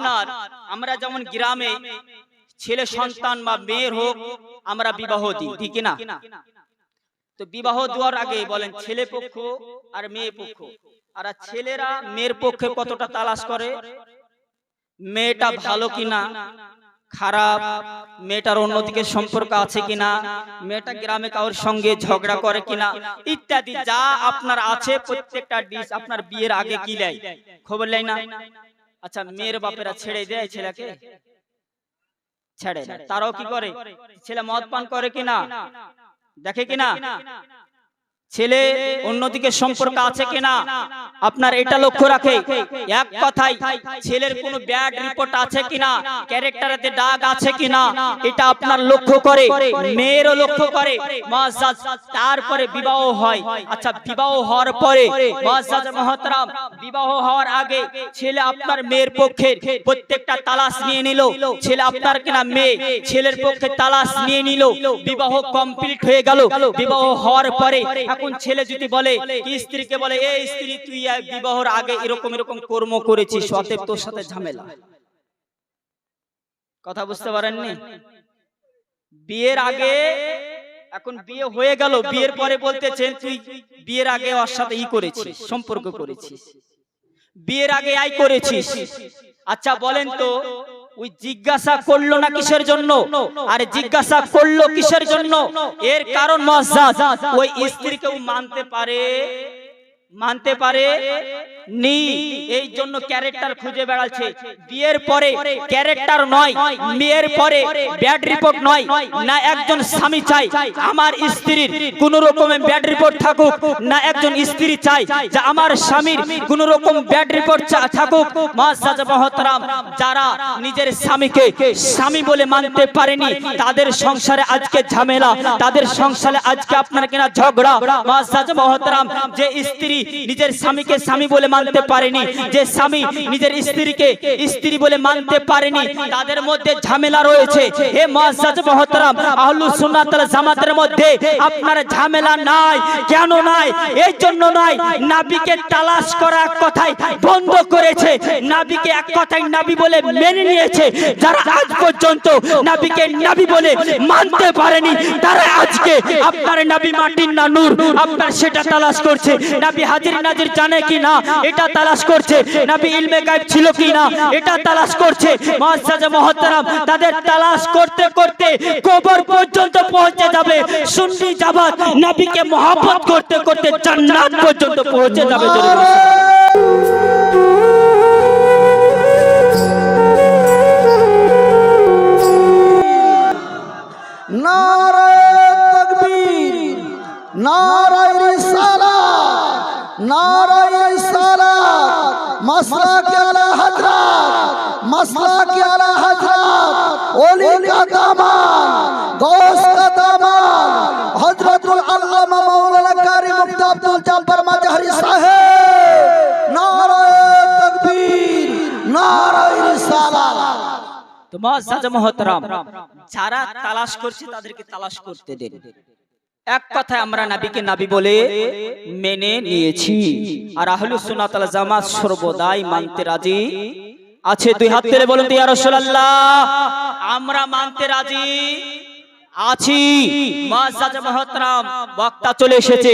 আপনার, আমরা যেমন গ্রামে ছেলে সন্তান বা মেয়ের হোক, আমরা বিবাহ দিই, ঠিক না? তো বিবাহ দেওয়ার আগে বলেন, ছেলে পক্ষ আর মেয়ে পক্ষ। আর ছেলেরা মেয়ের পক্ষে কতটা তালাশ করে? মেয়েটা ভালো কিনা? খারাপ? মেয়েটার অন্যদিকে সম্পর্ক আছে কিনা? মেয়েটা গ্রামে কারোর সঙ্গে ঝগড়া করে কিনা? ইত্যাদি, যা আপনার আছে, প্রত্যেকটা ডিশ আপনার বিয়ের আগে কি দেয়? খবর লাই না? আচ্ছা মেয়ের বাপেরা ছেড়ে দেয় ছেলেকে? ছেড়ে। তারাও কি করে? ছেলে মদ পান করে কিনা? দেখে কিনা? ছেলে অন্যদিকে সম্পর্ক আছে কিনা? আপনার এটা লক্ষ্য রাখে। এক কথাই ছেলের কোনো ব্যাড রিপোর্ট আছে কিনা? ক্যারেক্টারেতে দাগ আছে কিনা? এটা আপনার লক্ষ্য করে। মেয়েরও লক্ষ্য করে। তারপরে বিবাহ হয়। আচ্ছা বিবাহ হওয়ার পরে মহতরাম বিবাহ হওয়ার আগে ছেলে আপনার মেয়ের পক্ষে প্রত্যেকটা তালাশ নিয়ে নিল। ছেলে আপনার কিনা মেয়ে ছেলের পক্ষে তালাশ নিয়ে নিল। বিবাহ কমপ্লিট হয়ে গেল। বিবাহ হওয়ার পরে এখন ছেলে যদি বলে স্ত্রীকে বলে এই স্ত্রী, তুই বিবাহর আগে এরকম এরকম কর্ম করেছিস, অতএব তোর সাথে ঝামেলা। কথা বুঝতে পারেননি? বিয়ের আগে, এখন বিয়ে হয়ে গেল, বিয়ের পরে বলতেছেন, তুই বিয়ের আগে ওর সাথে ই করেছিস, সম্পর্ক করেছিস। বিয়ের আগে আই করেছিস। আচ্ছা বলেন তো ওই জিজ্ঞাসা করল না কিসের জন্য? আর জিজ্ঞাসা করল কিসের জন্য? এর কারণ মজ্জাজ ওই স্ত্রীকেও মানতে পারে? মানতে পারে নি, এই জন্য ক্যারেক্টার খুঁজে বেড়াচ্ছে। বিয়ের পরে ক্যারেক্টার নয় বিয়ের পরে ব্যাড রিপোর্ট নয়, না একজন স্বামী চাই, আমার স্ত্রীর কোন রকমের ব্যাড রিপোর্ট থাকুক, না একজন স্ত্রী চাই, যে আমার স্বামীর কোন রকম ব্যাড রিপোর্ট থাকুক। মাসাজ মহতরাম, যারা নিজের স্বামীকে স্বামী বলে মানতে পারেনি, তাদের সংসারে আজকে ঝামেলা, তাদের সংসারে আজকে আপনার কিনা ঝগড়া। মাসাজ মহতরাম, যে স্ত্রী নিজের স্বামীকে স্বামী বলে মানতে পারেনি, যে স্বামী নিজের স্ত্রীকে স্ত্রী বলে মানতে পারেনি, তাদের মধ্যে ঝামেলা রয়েছে। হে মুআজ্জাজ মহতরম আহলুস সুন্নাত জামাতের মধ্যে আপনার ঝামেলা নাই, কেন নাই? এই জন্য নাই নাবিকে তালাশ করা কথাই বন্ধ করেছে। নাবিকে এক কথাই নাবি বলে মেনে নিয়েছে। যারা আজ পর্যন্ত নাবিকে নাবি বলে মানতে পারেনি, তারা আজকে আপনার নাবি মাটির না নূর, আপনার সেটা তালাশ করছে। নাবি হাজির নাজির জানে কি না এটা তালাশ করছে। নাবি ইলমে গায়েব ছিল কি না এটা তালাশ করছে। মুআজ্জাজ মুহতারাম তাদের তালাশ করতে করতে কবর পর্যন্ত পৌঁছে যাবে। সুন্নি জামাত নবীকে মহব্বত করতে করতে জান্নাত পর্যন্ত পৌঁছে যাবে। জোরে নারায় সালাত, মাসলাকে আলা হযরত মাসলাকে আলা হযরত ওলি কা দামান গৌস কা দামান, হযরতুল আল্লামা মাওলানা কারি মুফতি আব্দুল জব্বার মাজহারি সাহেব, নারায় তকবীর, নারায় রিসালাত। তো মুআজ্জাজ মুহতারাম, যারা তালাশ করছে তাদেরকে তালাশ করতে দেন। এক কথায় আমরা নাবিকে নাবি বলে মেনে নিয়েছি। আর আহলু সুনাতাল জামাত সর্বদাই মানতে রাজি আছে। দুই হাত তুলে বলুন আমরা মানতে রাজি আছি। মুহতারাম, বক্তা চলে এসেছে।